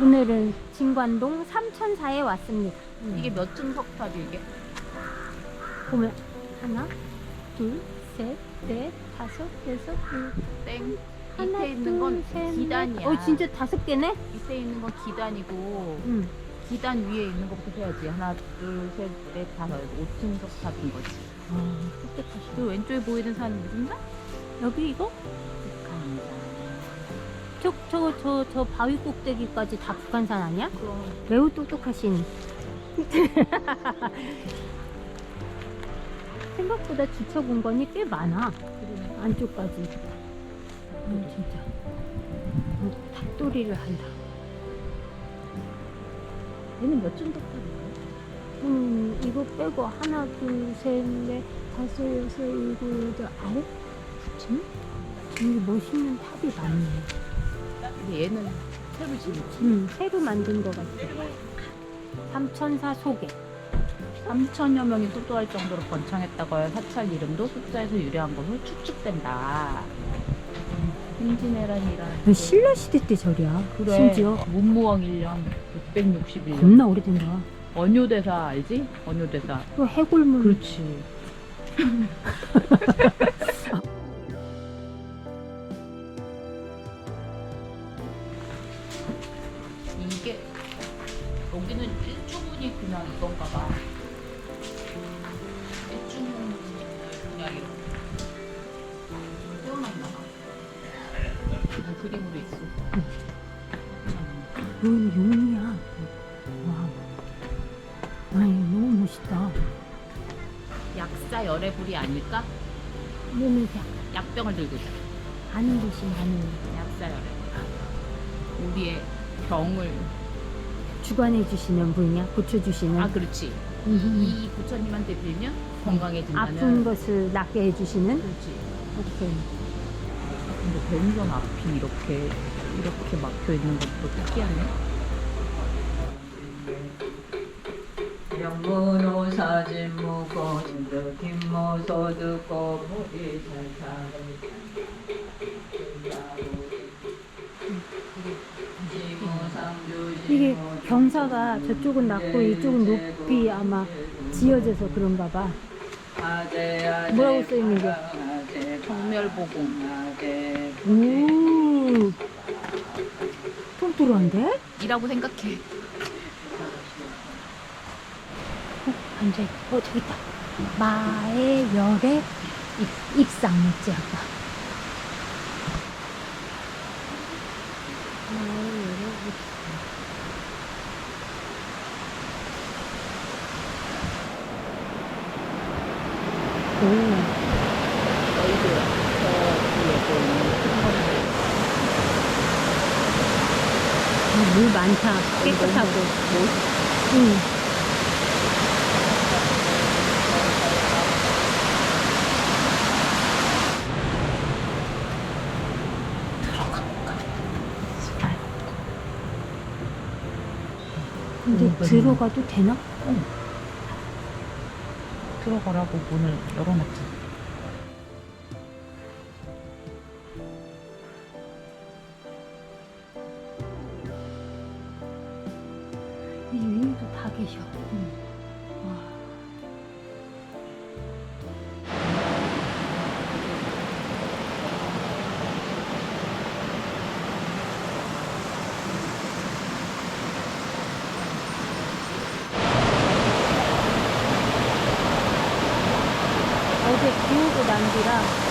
오늘은 진관동 삼천사에 왔습니다. 이게 몇 층 석탑이 이게? 보면 하나, 둘, 셋, 넷, 다섯, 여섯, 일곱, 땡. 하나, 밑에 있는 건 둘, 셋, 기단이야. 넷. 어 진짜 다섯 개네? 밑에 있는 건 기단이고 응. 기단 위에 있는 것부터 해야지. 하나, 둘, 셋, 넷, 다섯, 5층 석탑인 거지. 아, 똑똑하시네. 그 왼쪽에 보이는 산은 무슨 산? 여기 이거? 북한산. 저, 저, 저, 저 바위 꼭대기까지 다 북한산 아니야? 그럼 매우 똑똑하신. 생각보다 주차 공간이 꽤 많아. 그러네. 안쪽까지. 음, 진짜. 어, 탑돌이를 한다. 얘는 몇층 석탑이야? 음, 이거 빼고 하나, 둘, 셋, 넷, 다섯, 여섯, 일곱, 여덟, 아홉? 층? 여기 멋있는 탑이 많네. 근데 얘는 새로 지은 음, 새로 만든 것 같아. 삼천사 소개. 3천여 명이 수도할 정도로 번창했다고 할 사찰 이름도 숫자에서 유래한 것으로 추측된다. 임진왜란이란 그 신라 시대 때 절이야. 심지어 문무왕 1년 661년 겁나 오래된 거야. 원효대사 알지? 원효대사 또 해골문. 그렇지 이게 여기는 일주문이 그냥 이건가 봐. 일주문을 그냥 이렇게 떼어놨나 봐. 음, 그림으로 있어. 여기는 용이야. 와. 아니, 너무 멋있다. 약사 열애불이 아닐까? 그냥 약병을 들고 있어. 아는 듯이 많은 약사 열애불. 우리의 병을 주관해 주시는 분이야. 고쳐 주시는. 아 그렇지 음. 이 부처님한테 빌면 건강해진다는 아픈 것을 낫게 해주시는. 그렇지 오케이. 근데 변전 앞이 이렇게 이렇게 막혀 있는 것도 특이하네 영문호 사진 무고 진도 김모 소득고 무리 이게 경사가 저쪽은 낮고 이쪽은 높이 아마 지어져서 그런가 봐. 뭐라고 써있는 게? 정멸보공 오. 똘똘한데? 이라고 생각해 어, 앉아있 어, 저기 있다. 마의 열의 입, 입상 있지, 아까. 마의 열의 입상. 오, 물 많다. 깨끗하고. 응. 근데 음, 들어가도 되나? 들어가라고 문을 열어놨지 이 위에도 다 계셔. 와. 비 오고 난 뒤라